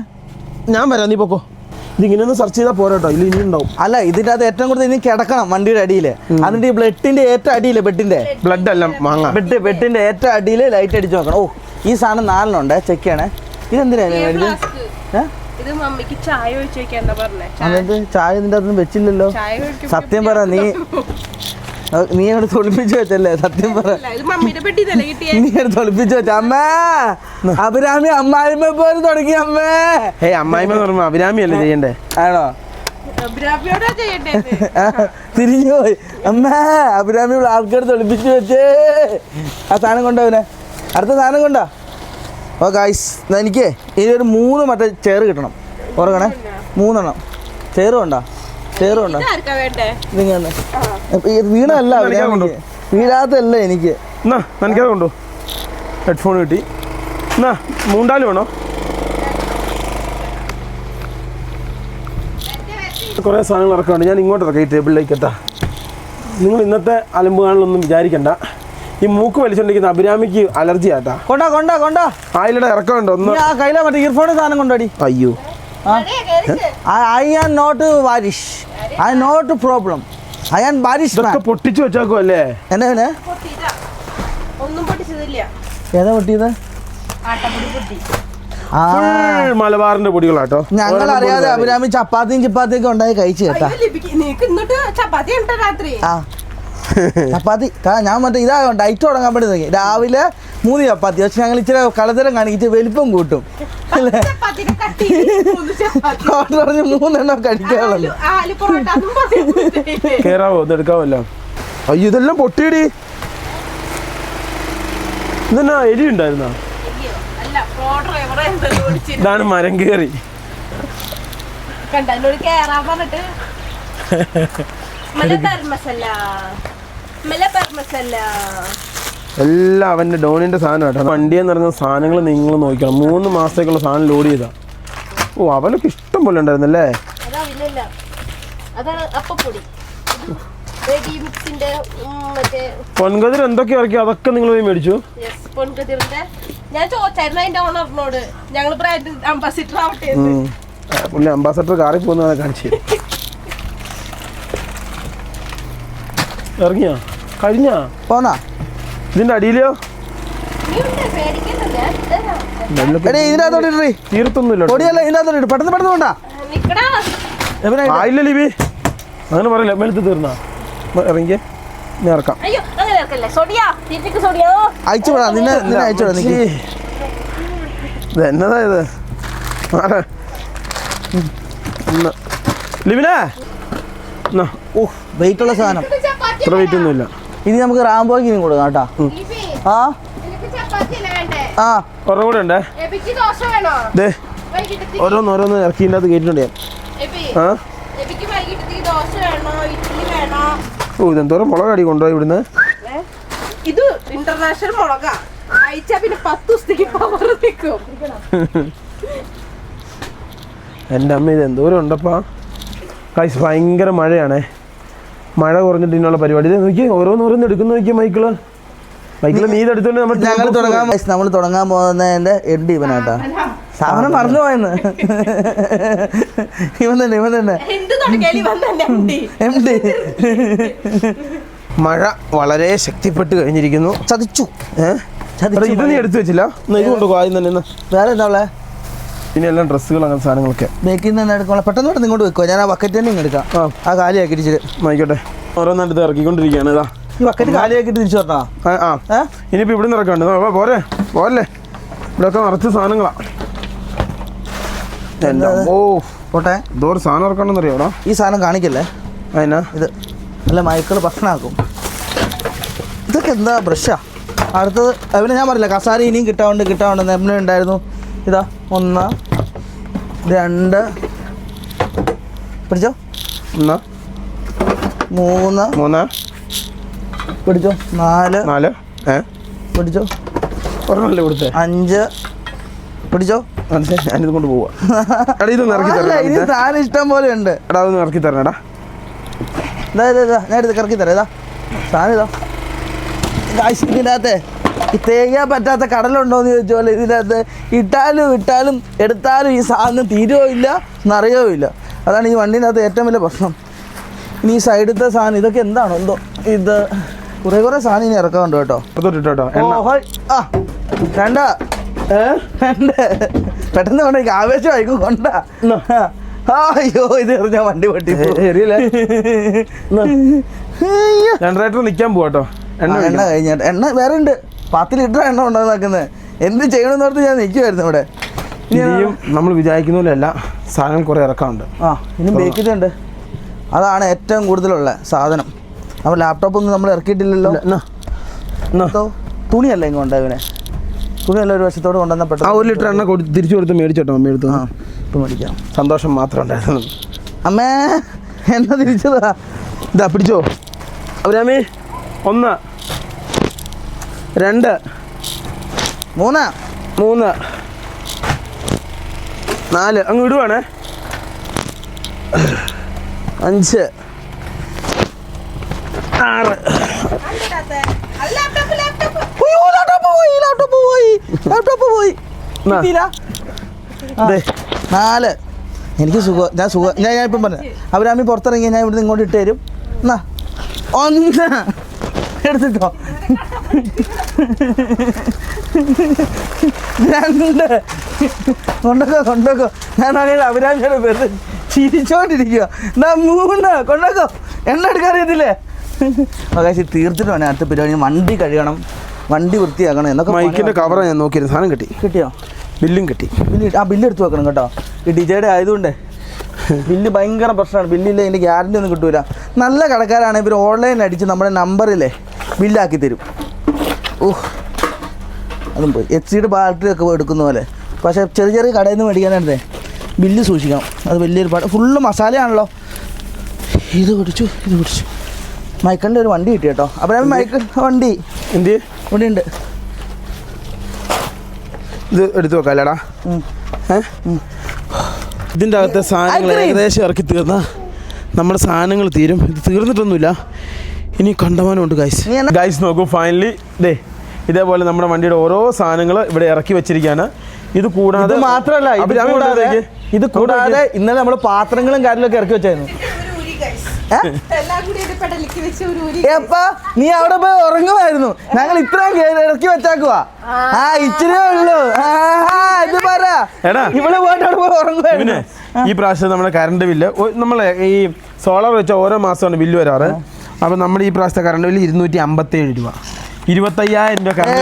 ഞാൻ വരാം നീ പൊക്കോ. ഇതിങ്ങനെ ഒന്ന് സെർച്ച് ചെയ്താൽ പോരാട്ടോ ഇല്ല ഇനി ഉണ്ടാവും അല്ല ഇതിന്റെ അത് ഏറ്റവും കൂടുതൽ ഇനി കിടക്കണം വണ്ടിയുടെ അടിയിൽ അതിന്റെ ഈ ബ്ലഡിന്റെ ഏറ്റവും അടിയിൽ ബെഡിന്റെ. ബ്ലഡ് അല്ല മാങ്ങ. ബെഡ് ബെഡിന്റെ ഏറ്റവും അടിയിൽ ലൈറ്റ് അടിച്ച് നോക്കണം ഓ ഈ സാധനം നാലെണ്ണുണ്ട് ചെക്ക് ചെയ്യണേ. ഇതെന്തിനാണ് ചായ ഇതിന്റെ ചായ വെച്ചില്ലല്ലോ സത്യം പറ നീ നീ അവിടെ തൊളിപ്പിച്ചു വെച്ചല്ലേ സത്യം പറ. അല്ല, ഇത് മമ്മിയുടെ പെട്ടിന്നല്ലേ കിട്ടിയേ? നീ അവിടെ തൊളിപ്പിച്ചു വെച്ച. അമ്മേ അഭിരാമി അമ്മായിമ്മ പോലും തുടങ്ങി അമ്മേ. ഏ അമ്മായിമ്മ തുടങ്ങുമ്പോ അഭിരാമി അല്ലേ ചെയ്യണ്ടേ? ആണോ? തിരിഞ്ഞു പോയി. അമ്മേ അഭിരാമി ഇവിടെ ആൾക്കാർ തൊളിപ്പിച്ചു വെച്ചേ. ആ സാധനം കൊണ്ടവനെ അടുത്ത സാധനം കൊണ്ടാ? ഓ ഗായ്സ് എനിക്ക് ഇനി ഒരു മൂന്ന് മറ്റേ ചെയർ കിട്ടണം. ഓർക്കണേ മൂന്നെണ്ണം. ചെയറും ഉണ്ടോ വേണ്ടേ? ഇതിങ്ങനെ വീണല്ല. വീഴാത്തല്ല എനിക്ക്. എന്നാ നനയ്ക്കാതെ കൊണ്ടു. ഹെഡ്ഫോൺ കിട്ടി. എന്നാ മൂണ്ടാൽ വേണോ? കുറേ സാധനങ്ങൾ ഇറക്കുന്നുണ്ട് ഞാൻ ഇങ്ങോട്ട് ഇറക്കാം ഈ ടേബിളിലേക്ക് എത്താം. നിങ്ങൾ ഇന്നത്തെ അലമ്പ് കാണലൊന്നും വിചാരിക്കണ്ട. ഈ മൂക്ക് വലിച്ചോണ്ടിരിക്കുന്ന അഭിരാമിക്ക് അലർജി ആട്ടാ കൊണ്ടാ കൊണ്ടാ. കൊണ്ടാ ആയിലടെ ഇറക്കമുണ്ടോ. ഒന്ന് ആ കയ്യിലെ മറ്റേ ഇയർഫോൺ സാധനം കൊണ്ടോടി അയ്യോ. I am not worried I not problem I am worried ഇതൊക്കെ പൊട്ടിച്ചു വെച്ചാക്കും അല്ലേ? എന്നെ എന്നെ? പൊട്ടിയതാ. ഒന്നും പൊട്ടിച്ചതില്ല. ഏതാ പൊട്ടിയത്? മലബാറിന്റെ പൊടികളാട്ടോ. ഞങ്ങൾ അറിയാതെ അഭിരാമി ചപ്പാത്തിയും ചപ്പാത്തിയും ഒക്കെ ഉണ്ടായി കഴിച്ചു കേട്ടാ. ചപ്പാത്തി രാത്രി? ആ. ചപ്പാത്തി. ഞാൻ മറ്റേ ഇതാ ഡയറ്റ് തുടങ്ങാൻ വേണ്ടി തുടങ്ങി രാവിലെ മൂന്ന് ചപ്പാത്തി. പക്ഷെ ഞങ്ങൾ ഇച്ചിരി കളതരം കാണിച്ചിട്ട് വലിപ്പം കൂട്ടും. അല്ലേ? പറഞ്ഞ് മൂന്നെണ്ണം കഴിക്കാനുള്ളൂ ആലു- ആലു പൊറോട്ട ഒന്നും പറയുന്നില്ലേ? കേറാവോ? അയ്യോ ഇതെല്ലാം പൊട്ടിയടി. ഇതെന്നാ എലി ഉണ്ടായിരുന്നോ? ഇതാണ് മരം കയറി. കണ്ട എന്നോട് കേറാൻ പറഞ്ഞിട്ട്. മല ബർമസല്ല എല്ലാം അവന്റെ ഡോണിന്റെ സാധനം കേട്ടോ വണ്ടിയെന്ന് പറഞ്ഞ സാധനങ്ങൾ നിങ്ങൾ നോക്കണം മൂന്ന് മാസത്തേക്കുള്ള സാധനം ലോഡ് ചെയ്താ. ഓ അവനൊക്കെ ഇഷ്ടം പോലെ ഉണ്ടായിരുന്നല്ലേ? പൊൻകതിർ എന്തൊക്കെ ഇറക്കി അതൊക്കെ നിങ്ങൾ പോയി മേടിച്ചു? ഞാൻ ചോദിച്ചായിരുന്നു അതിന്റെ ഓണറിനോട് ഞങ്ങൾ അംബാസിഡർ ആവട്ടെ എന്ന്. പുള്ളി അംബാസഡർ കാറിൽ പോകുന്നതാണ് കാണിച്ചു ഇറങ്ങിയാ? കഴിഞ്ഞാ? പോന്നാ? ഇതിന്റെ അടിയിലോ തീർത്തൊന്നുമില്ല പെട്ടെന്ന് പെട്ടെന്ന് കൊണ്ടാ. ലിബി? അങ്ങനെ പറയില്ല മെലുത്ത് തീർന്നാ. ഇറങ്ങിയ ഞാൻ ഇറക്കാം. അയച്ചു വിടാം നിന്നെ നിന്നെ അയച്ചു വിടാം നിക്ക് ഇത് എന്നതാ ഇത്? മാറ്. ലിബിനെ? എന്നാ, ഓ വെയിറ്റ് ഉള്ള സാധനം. ചപ്പാത്തി വെയിറ്റ് ഒന്നുമില്ല ഇനി നമുക്ക് റാംബോയ്ക്ക് ഇനി കൊടുക്കാം കേട്ടോ. ആ? ആ. കൂടെ ഉണ്ടേ? എബിക്ക് ദോശ വേണോ? ദേ. ഓരോന്ന് ഓരോന്ന് ഇറക്കിന്റെ അകത്ത് കയറ്റിട്ടുണ്ട് ഞാൻ. എബി ആ? എബിക്ക് വൈകിട്ടത്തേക്ക് ദോശ വേണോ? ഇഡ്ഡലി വേണോ? ഓ ഇതെന്തോരം മുളക് അടി കൊണ്ടുപോയി ഇവിടുന്ന്? ഇത് ഇന്റർനാഷണൽ മുളകാ. അയച്ചാ പിന്നെ പത്ത് ദിവസത്തേക്ക് പവർ നിൽക്കും എന്റെ അമ്മ ഇത് എന്തോരം ഉണ്ടപ്പാ ഭയങ്കര മഴയാണേ. മഴ കുറഞ്ഞിട്ട് ഇതിനുള്ള പരിപാടി. ഇത് നോക്കി ഓരോന്ന് ഓരോന്ന് എടുക്കുന്ന നോക്കിയ മൈക്കിൾ. മൈക്കിൾ നീ ഇതെടുത്തോണ്ട് നമ്മൾ ഞങ്ങൾ തുടങ്ങാൻ നമ്മൾ തുടങ്ങാൻ പോകുന്നതിന്റെ എഡ് ഡി ഇവനാട്ടാ സാധനം മറന്നു പോയെന്ന്. ഇവൻ തന്നെ ഇവൻ തന്നെ എന്ത് തുടങ്ങിയാലും വന്നെ എം ഡി മഴ വളരെ ശക്തിപ്പെട്ട് കഴിഞ്ഞിരിക്കുന്നു. ചതിച്ചു. ഏഹ് ഇത് നീ എടുത്തു വെച്ചില്ല? ഇത് കൊണ്ടുപോകും ആദ്യം തന്നെ വേറെ എന്താ ഉള്ളത് പിന്നെ എല്ലാം ഡ്രസ്സുകൾ അങ്ങനെ സാധനങ്ങളൊക്കെ. ബേക്കിൽ നിന്ന് തന്നെ എടുക്കണം പെട്ടെന്ന് പെട്ടെന്ന് ഇങ്ങോട്ട് വെക്കുക ഞാൻ ആ ബക്കറ്റ് തന്നെ ഇങ്ങ് എടുക്കാം. ആ. കാലിയാക്കി ഇച്ചിരി ആയിക്കോട്ടെ ഓരോന്നായിട്ട് ഇറക്കിക്കൊണ്ടിരിക്കുകയാണ് ഇതാ. ഈ ബക്കറ്റ് കാലിയാക്കിയിട്ട് തിരിച്ചു പറഞ്ഞാ ആ ഇനിയിപ്പോൾ ഇവിടെ നിന്ന് ഇറക്കാണ്ട്. പോരെ. പോരല്ലേ? ഇവിടെയൊക്കെ നിറച്ച് സാധനങ്ങളാണ് ഓ. പോട്ടെ. എന്തോ ഒരു സാധനം ഇറക്കണമെന്നറിയാം ഈ സാധനം കാണിക്കല്ലേ? അതിനാ ഇത്. നല്ല മൈക്കിൾ ഭക്ഷണമാക്കും. ഇതൊക്കെ എന്താ ബ്രഷാ? അടുത്തത് അവനെ ഞാൻ പറയില്ല കസാര ഇനിയും കിട്ടാണ്ട് കിട്ടാണ്ട് എമ്മ ഉണ്ടായിരുന്നു ഇതാ ഒന്ന് രണ്ട് പിടിച്ചോ? ഒന്ന് മൂന്ന് മൂന്ന് പിടിച്ചോ? നാല് നാല് ഏ? പിടിച്ചോ? ഒരെണ്ണല്ലേ കൊടുത്തേ? അഞ്ച് പിടിച്ചോ? ഞാനിത് കൊണ്ട് പോവാ. എടാ ഇതൊന്ന് ഇറക്കി തരണം സാധനം ഇഷ്ടം പോലെ ഉണ്ട്. എടാ അതൊന്ന് ഇറക്കി തരണം എടാ ഇതാ ഇതാ ഞാൻ എടുത്ത് ഇറക്കി തരാം ഇതാ. സാധനം ഇതാ. ഗായ്സ് ഇതിനകത്ത് ഈ തേങ്ങാൻ പറ്റാത്ത കടലുണ്ടോ എന്ന് ചോദിച്ചാൽ ഇതിനകത്ത് ഇട്ടാലും ഇട്ടാലും എടുത്താലും ഈ സാധനം തീരുവോ ഇല്ല നിറയോ ഇല്ല. അതാണ് ഈ വണ്ടീനകത്ത് ഏറ്റവും വലിയ പ്രശ്നം. ഇനി ഈ സൈഡിലത്തെ സാധനം ഇതൊക്കെ എന്താണ് എന്തോ? ഇത് കുറെ കുറെ സാധനം ഇനി ഇറക്കാറുണ്ട് കേട്ടോ. കേട്ടോ. ആ വേണ്ട. വേണ്ട. പെട്ടെന്ന് കൊണ്ട എനിക്ക് ആവേശമായിക്കും കൊണ്ട. അയ്യോ ഇത് എറിഞ്ഞ വണ്ടി പൊട്ടി രണ്ടായിട്ട് ജനറേറ്റർ നിൽക്കാൻ പോവാട്ടോ എണ്ണ എണ്ണ കഴിഞ്ഞ എണ്ണ വേറെ ഉണ്ട്. പത്ത് ലിറ്റർ എണ്ണ ഉണ്ടാക്കുന്നത് എന്ത് ചെയ്യണമെന്ന് ഓർത്ത് ഞാൻ നിൽക്കുമായിരുന്നു ഇവിടെ. ഇനി ഇനിയും നമ്മൾ വിചാരിക്കുന്ന പോലെയല്ല സാധനം കുറേ ഇറക്കാറുണ്ട് ആ ഇനി ബേക്കിലുണ്ട് അതാണ് ഏറ്റവും കൂടുതലുള്ള സാധനം. നമ്മൾ ലാപ്ടോപ്പ് ഒന്നും നമ്മൾ ഇറക്കിയിട്ടില്ലല്ലോ. തുണിയല്ല ഇങ്ങ് കൊണ്ടുപോയവനെ തുണിയല്ല ഒരു വശത്തോട് കൊണ്ടുവന്ന ആ ഒരു ലിറ്റർ എണ്ണ കൊടുത്ത് തിരിച്ചു കൊടുത്ത് മേടിച്ചോട്ടോ അമ്മ എടുത്തു ആ ഇപ്പം മേടിക്കാം. സന്തോഷം മാത്രം ഉണ്ടായിരുന്നു. അമ്മേ എന്നാ തിരിച്ചതാ. ഇതാ പിടിച്ചോ. അവരാമേ ഒന്ന്. രണ്ട്. മൂന്ന്. മൂന്ന്. നാല്. അങ്ങ് ഇടുവാണേ അഞ്ച്. ആറ്. ലാപ്ടോപ്പ് ലാപ്ടോപ്പ് ലാപ്ടോപ്പ് പോയി ലാപ്ടോപ്പ് പോയി. ലാപ്ടോപ്പ് പോയി. എന്നാ? ദേ. നാല്. എനിക്ക് സുഖം. ഞാൻ സുഖം. ഞാൻ ഞാൻ ഇപ്പം പറഞ്ഞു. അവരാമി പുറത്തിറങ്ങി ഞാൻ ഇവിടുന്ന് ഇങ്ങോട്ട് ഇട്ട് തരും. എന്നാ? ഒന്ന്. എടുത്തിട്ടോ? രണ്ട് കൊണ്ടോക്കോ കൊണ്ടോക്കോ ഞാൻ അങ്ങനെ അഭിരാമിയുടെ പേര്. ചിരിച്ചോണ്ടിരിക്കുക എന്നാ മൂന്ന്. കൊണ്ടോക്കോ എണ്ണ എടുക്കാൻ അറിയത്തില്ലേ? അവകാശം തീർത്തിട്ട് വേണേ അടുത്ത പരിപാടി. വണ്ടി കഴുകണം. വണ്ടി വൃത്തിയാക്കണം എന്നൊക്കെ മൈക്കിന്റെ കവർ ഞാൻ നോക്കിയിരുന്നു. സാധനം കിട്ടി. കിട്ടിയോ? ബില്ലും കിട്ടി. ബില്ല് ആ ബില്ല് എടുത്ത് വെക്കണം കേട്ടോ. ഈ ഡിജയുടെ ആയതുകൊണ്ട്. ബില്ല് ഭയങ്കര പ്രശ്നമാണ്. ബില്ലില്ല അതിന്റെ ഗ്യാരണ്ടി ഒന്നും കിട്ടൂല. നല്ല കടക്കാരാണ് ഇവർ ഓൺലൈൻ അടിച്ച് നമ്മുടെ നമ്പറിലെ ബില്ലാക്കി തരും. ഓഹ് അതും പോയി. എച്ച് സിയുടെ ബാറ്ററിയൊക്കെ എടുക്കുന്ന പോലെ. പക്ഷേ ചെറിയ ചെറിയ കടയിൽ നിന്ന് മേടിക്കാനായിരുന്നു. ബില്ല് സൂക്ഷിക്കണം. അത് വലിയൊരു പാട്. ഫുള്ള് മസാലയാണല്ലോ. ഇത് പിടിച്ചു ഇത് പിടിച്ചു. മൈക്കളിന്റെ ഒരു വണ്ടി കിട്ടി കേട്ടോ. അപ്പോൾ മൈക്കിൾ വണ്ടി എന്ത്? വണ്ടി. ഉണ്ട് ഇത് എടുത്തു വെക്കാല്ലടാ. ഇതിന്റെ അകത്തെ സാധനങ്ങൾ. ഏകദേശം ഇറക്കി തീർന്ന. നമ്മുടെ സാധനങ്ങൾ തീരും. ഇത് തീർന്നിട്ടൊന്നുമില്ല. ഇനി കണ്ടമാനമുണ്ട് ഗൈസ് ഗൈസ് നോക്കൂ ഫൈനലി ദേ ഇതേപോലെ നമ്മുടെ വണ്ടിയുടെ ഓരോ സാധനങ്ങൾ ഇവിടെ ഇറക്കി വെച്ചിരിക്കുകയാണ്. ഇത് കൂടാതെ ഇത് മാത്രമല്ല ഇത് കൂടാതെ ഇത് കൂടാതെ ഇന്നലെ നമ്മൾ പാത്രങ്ങളും കാര്യങ്ങളൊക്കെ ഇറക്കി വെച്ചായിരുന്നു. നീ അവിടെ പോയി ഉറങ്ങുമായിരുന്നു. ഞങ്ങൾ ഇത്രയും ഇറക്കി വെച്ചാക്കുവാ. ആ. ഇച്ചിരി ഉള്ളൂ. ആ, ഇത് പറ. എടാ. ഇവിടെ പോയിട്ട് അവിടെ പോയി പിന്നെ ഉറങ്ങുമായിരുന്നു ഈ പ്രാവശ്യം നമ്മുടെ കറണ്ട് ബില്ല് നമ്മളെ ഈ സോളാർ വെച്ച ഓരോ മാസമാണ് ബില്ല് വരാറ്. അപ്പോൾ നമ്മൾ ഈ പ്രാവശ്യത്തെ കറണ്ട് ബില്ല് ഇരുന്നൂറ്റി അമ്പത്തേഴ് രൂപ. ഇരുപത്തയ്യായിരം രൂപ കറണ്ട്.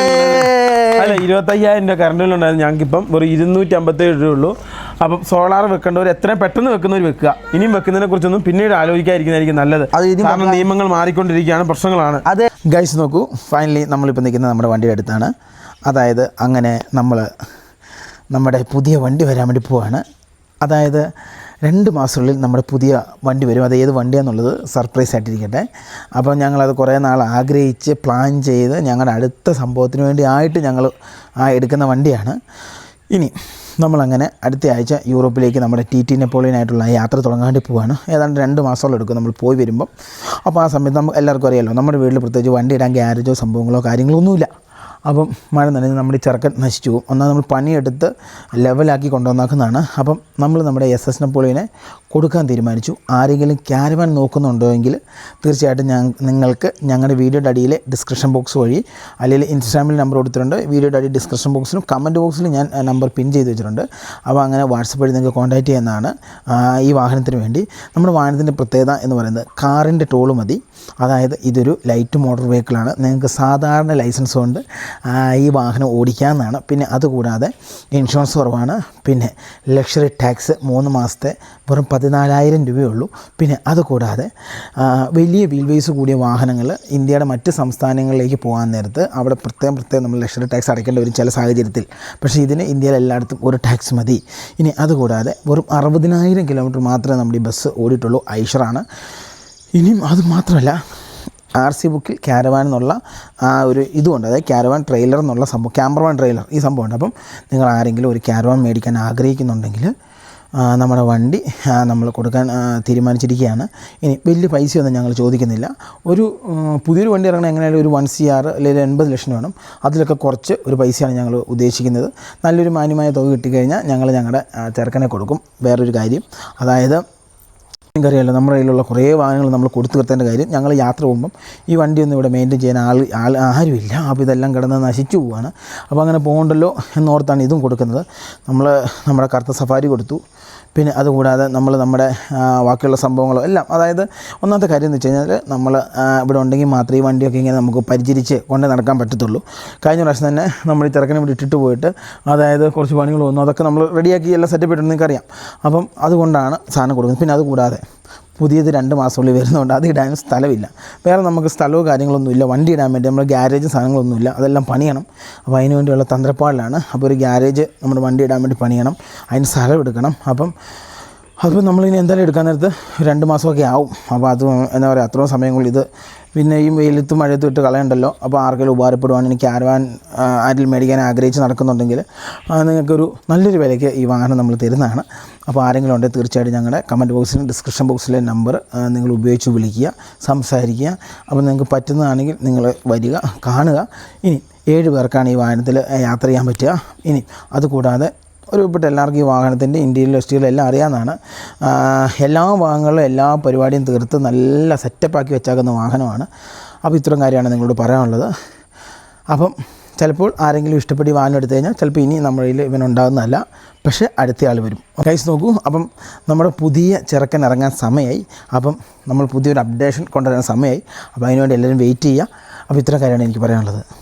അല്ല ഇരുപത്തയ്യായിരം രൂപ കറണ്ട് ബില്ലുണ്ടായിരുന്നു ഞങ്ങൾക്കിപ്പം വെറും ഇരുന്നൂറ്റി അമ്പത്തേഴ് രൂപ ഉള്ളൂ. അപ്പം സോളാർ വെക്കേണ്ടവർ എത്രയും പെട്ടെന്ന് വെക്കുന്നവർ വെക്കുക. ഇനിയും വെക്കുന്നതിനെ കുറിച്ചൊന്നും പിന്നീട് ആലോചിക്കാതിരിക്കുന്നതായിരിക്കും നല്ലത്. കാരണം. നിയമങ്ങൾ മാറിക്കൊണ്ടിരിക്കുകയാണ് പ്രശ്നങ്ങളാണ്. അതെ. ഗൈസ് നോക്കൂ. ഫൈനലി നമ്മളിപ്പോൾ നിൽക്കുന്നത് നമ്മുടെ വണ്ടിയുടെ അടുത്താണ്. അതായത് അങ്ങനെ നമ്മൾ നമ്മുടെ പുതിയ വണ്ടി വരാൻ വേണ്ടി പോവാണ്. അതായത് രണ്ട് മാസത്തിനുള്ളിൽ നമ്മുടെ പുതിയ വണ്ടി വരും. അത് ഏത് വണ്ടിയാണെന്നുള്ളത് സർപ്രൈസ് ആയിട്ടിരിക്കട്ടെ. അപ്പോൾ ഞങ്ങളത് കുറേ നാൾ ആഗ്രഹിച്ച് പ്ലാൻ ചെയ്ത് ഞങ്ങളുടെ അടുത്ത സംഭവത്തിന് വേണ്ടി ആയിട്ട് ഞങ്ങൾ ആ എടുക്കുന്ന വണ്ടിയാണ്. ഇനി നമ്മളങ്ങനെ അടുത്ത ആഴ്ച യൂറോപ്പിലേക്ക് നമ്മുടെ ടി ടി നെപ്പോളിയനായിട്ടുള്ള യാത്ര തുടങ്ങാൻ വേണ്ടി പോവാണ്. ഏതാണ്ട് രണ്ട് മാസത്തോളം എടുക്കും നമ്മൾ പോയി വരുമ്പം. അപ്പോൾ ആ സമയത്ത് നമുക്ക് എല്ലാവർക്കും അറിയാമല്ലോ നമ്മുടെ വീട്ടിൽ പ്രത്യേകിച്ച് വണ്ടി ഇടാൻ ഗ്യാരേജോ സംഭവങ്ങളോ കാര്യങ്ങളോ ഒന്നുമില്ല. അപ്പം മഴ നനഞ്ഞ് നമ്മുടെ ഈ ചെറുക്കൻ നശിച്ചു പോകും. ഒന്നാമത് നമ്മൾ പണിയെടുത്ത് ലെവലാക്കി കൊണ്ടുവന്നാക്കുന്നതാണ്. അപ്പം നമ്മൾ നമ്മുടെ എസ് എസ് നെപ്പോളിയനെ കൊടുക്കാൻ തീരുമാനിച്ചു. ആരെങ്കിലും ക്യാരവാൻ നോക്കുന്നുണ്ടോ എങ്കിൽ തീർച്ചയായിട്ടും ഞാൻ നിങ്ങൾക്ക് ഞങ്ങളുടെ വീഡിയോയുടെ അടിയിലെ ഡിസ്ക്രിപ്ഷൻ ബോക്സ് വഴി അല്ലെങ്കിൽ ഇൻസ്റ്റാഗ്രാമിൽ നമ്പർ കൊടുത്തിട്ടുണ്ട്. വീഡിയോയുടെ അടി ഡിസ്ക്രിപ്ഷൻ ബോക്സിലും കമന്റ് ബോക്സിലും ഞാൻ നമ്പർ പിൻ ചെയ്ത് വെച്ചിട്ടുണ്ട്. അപ്പോൾ അങ്ങനെ വാട്സപ്പ് വഴി നിങ്ങൾക്ക് കോൺടാക്റ്റ് ചെയ്യുന്നതാണ് ഈ വാഹനത്തിന് വേണ്ടി. നമ്മുടെ വാഹനത്തിന്റെ പ്രത്യേകത എന്ന് പറയുന്നത് കാറിന്റെ ടോൾ മതി. അതായത് ഇതൊരു ലൈറ്റ് മോട്ടോർ വെഹിക്കിളാണ് നിങ്ങൾക്ക് സാധാരണ ലൈസൻസ് കൊണ്ട് ഈ വാഹനം ഓടിക്കാമെന്നാണ്. പിന്നെ അതുകൂടാതെ ഇൻഷുറൻസ് കുറവാണ്. പിന്നെ ലക്ഷറി ടാക്സ് മൂന്ന് മാസത്തെ വെറും പതിനാലായിരം രൂപയുള്ളൂ. പിന്നെ അതുകൂടാതെ വലിയ വീൽ വെയ്സ് കൂടിയ വാഹനങ്ങൾ ഇന്ത്യയുടെ മറ്റ് സംസ്ഥാനങ്ങളിലേക്ക് പോകാൻ നേരത്ത് അവിടെ പ്രത്യേകം പ്രത്യേകം നമ്മൾ ലക്ഷറി ടാക്സ് അടയ്ക്കേണ്ടി വരും ചില സാഹചര്യത്തിൽ. പക്ഷേ ഇതിന് ഇന്ത്യയിൽ എല്ലായിടത്തും ഒരു ടാക്സ് മതി. ഇനി അതുകൂടാതെ വെറും അറുപതിനായിരം കിലോമീറ്റർ മാത്രമേ നമ്മുടെ ഈ ബസ് ഓടിയിട്ടുള്ളൂ. ഐഷറാണ്. ഇനിയും അത് മാത്രമല്ല ആർ സി ബുക്കിൽ ക്യാരവാൻ എന്നുള്ള ആ ഒരു ഇതുമുണ്ട് അതായത് ക്യാരവാൻ ട്രെയിലർ എന്നുള്ള സംഭവം ക്യാമറവാൻ ട്രെയിലർ ഈ സംഭവമുണ്ട്. അപ്പം നിങ്ങൾ ആരെങ്കിലും ഒരു ക്യാരവാൻ മേടിക്കാൻ ആഗ്രഹിക്കുന്നുണ്ടെങ്കിൽ നമ്മുടെ വണ്ടി നമ്മൾ കൊടുക്കാൻ തീരുമാനിച്ചിരിക്കുകയാണ്. ഇനി വലിയ പൈസയൊന്നും ഞങ്ങൾ ചോദിക്കുന്നില്ല. ഒരു പുതിയൊരു വണ്ടി ഇറങ്ങണ എങ്ങനെയായാലും ഒരു വൺ സി ആർ അല്ലെങ്കിൽ എൺപത് ലക്ഷം വേണം. അതിലൊക്കെ കുറച്ച് ഒരു പൈസയാണ് ഞങ്ങൾ ഉദ്ദേശിക്കുന്നത്. നല്ലൊരു മാന്യമായ തുക കിട്ടിക്കഴിഞ്ഞാൽ ഞങ്ങൾ ഞങ്ങളുടെ ചെറുക്കനെ കൊടുക്കും. വേറൊരു കാര്യം അതായത് നിങ്ങൾക്കറിയാലോ നമ്മുടെ കയ്യിലുള്ള കുറേ വാഹനങ്ങൾ നമ്മൾ കൊടുത്തു നിർത്തേണ്ട കാര്യം ഞങ്ങൾ യാത്ര പോകുമ്പം ഈ വണ്ടിയൊന്നും ഇവിടെ മെയിന്റെയിൻ ചെയ്യാൻ ആൾ ആൾ ആരുമില്ല. അപ്പോൾ ഇതെല്ലാം കിടന്ന് നശിച്ചു പോവുകയാണ് അപ്പോൾ അങ്ങനെ പോകണ്ടല്ലോ എന്നോർത്താണ് ഇതും കൊടുക്കുന്നത്. നമ്മൾ നമ്മുടെ കറുത്ത സഫാരി കൊടുത്തു. പിന്നെ അതുകൂടാതെ നമ്മൾ നമ്മുടെ ബാക്കിയുള്ള സംഭവങ്ങളോ എല്ലാം അതായത് ഒന്നാമത്തെ കാര്യം എന്ന് വെച്ച് കഴിഞ്ഞാൽ നമ്മൾ ഇവിടെ ഉണ്ടെങ്കിൽ മാത്രമേ ഈ വണ്ടിയൊക്കെ ഇങ്ങനെ നമുക്ക് പരിചരിച്ച് കൊണ്ട് നടക്കാൻ പറ്റത്തുള്ളൂ. കഴിഞ്ഞ പ്രാവശ്യം തന്നെ നമ്മൾ ഈ ചെറുക്കനെ ഇവിടെ ഇട്ടിട്ട് പോയിട്ട് അതായത് കുറച്ച് പണികൾ വന്നു. അതൊക്കെ നമ്മൾ റെഡിയാക്കി എല്ലാം സെറ്റപ്പ് ഇട്ടെന്ന് നിങ്ങൾക്കറിയാം. അപ്പം അതുകൊണ്ടാണ് സാധനം കൊടുക്കുന്നത്. പിന്നെ അതുകൂടാതെ പുതിയത് രണ്ട് മാസമുള്ളിൽ വരുന്നതുകൊണ്ട് അത് ഇടാനും സ്ഥലമില്ല. വേറെ നമുക്ക് സ്ഥലവും കാര്യങ്ങളൊന്നുമില്ല വണ്ടി ഇടാൻ വേണ്ടി നമ്മൾ ഗ്യാരേജ് സാധനങ്ങളൊന്നുമില്ല അതെല്ലാം പണിയണം. അപ്പോൾ അതിന് വേണ്ടിയുള്ള തന്ത്രപ്പാടിലാണ്. അപ്പോൾ ഒരു ഗ്യാരേജ് നമ്മുടെ വണ്ടി ഇടാൻ വേണ്ടി പണിയണം. അതിന് സ്ഥലം എടുക്കണം. അപ്പം അപ്പോൾ നമ്മളിനി എന്തായാലും എടുക്കാൻ നേരത്ത് രണ്ട് മാസമൊക്കെ ആവും. അപ്പോൾ അത് എന്താ പറയുക അത്രയും സമയം കൊണ്ട് ഇത് പിന്നെ ഈ വെയിലത്ത് മഴയത്തും ഇട്ട് കളയണ്ടല്ലോ. അപ്പോൾ ആർക്കെങ്കിലും ഉപകാരപ്പെടുവാണ് എനിക്ക് ആരുവാൻ ആരിൽ മേടിക്കാൻ ആഗ്രഹിച്ച് നടക്കുന്നുണ്ടെങ്കിൽ നിങ്ങൾക്കൊരു നല്ലൊരു വിലയ്ക്ക് ഈ വാഹനം നമ്മൾ തരുന്നതാണ്. അപ്പോൾ ആരെങ്കിലും ഉണ്ടെങ്കിൽ തീർച്ചയായിട്ടും ഞങ്ങളുടെ കമന്റ് ബോക്സിലും ഡിസ്ക്രിപ്ഷൻ ബോക്സിലെ നമ്പർ നിങ്ങൾ ഉപയോഗിച്ച് വിളിക്കുക സംസാരിക്കുക. അപ്പോൾ നിങ്ങൾക്ക് പറ്റുന്നതാണെങ്കിൽ നിങ്ങൾ വരിക കാണുക. ഇനി ഏഴ് പേർക്കാണ് ഈ വാഹനത്തിൽ യാത്ര ചെയ്യാൻ പറ്റുക. ഇനി അതുകൂടാതെ ഒരുപ്പെട്ട എല്ലാവർക്കും ഈ വാഹനത്തിന്റെ ഇന്റീരിയൽ എസ്റ്റിയിലും എല്ലാം അറിയാവുന്നതാണ് എല്ലാ വാഹനങ്ങളും എല്ലാ പരിപാടിയും തീർത്ത് നല്ല സെറ്റപ്പാക്കി വെച്ചാക്കുന്ന വാഹനമാണ്. അപ്പോൾ ഇത്രയും കാര്യമാണ് നിങ്ങളോട് പറയാനുള്ളത്. അപ്പം ചിലപ്പോൾ ആരെങ്കിലും ഇഷ്ടപ്പെട്ട് വാഹനം എടുത്തു കഴിഞ്ഞാൽ ചിലപ്പോൾ ഇനി നമ്മളിൽ ഇവനുണ്ടാകുന്നതല്ല. പക്ഷേ അടുത്ത ആൾ വരും. കൈസ് നോക്കൂ അപ്പം നമ്മുടെ പുതിയ ചെറുക്കൻ ഇറങ്ങാൻ സമയമായി. അപ്പം നമ്മൾ പുതിയൊരു അപ്ഡേഷൻ കൊണ്ടുവരാൻ സമയമായി. അപ്പോൾ അതിനുവേണ്ടി എല്ലാവരും വെയിറ്റ് ചെയ്യുക. അപ്പോൾ ഇത്ര കാര്യമാണ് എനിക്ക് പറയാനുള്ളത്.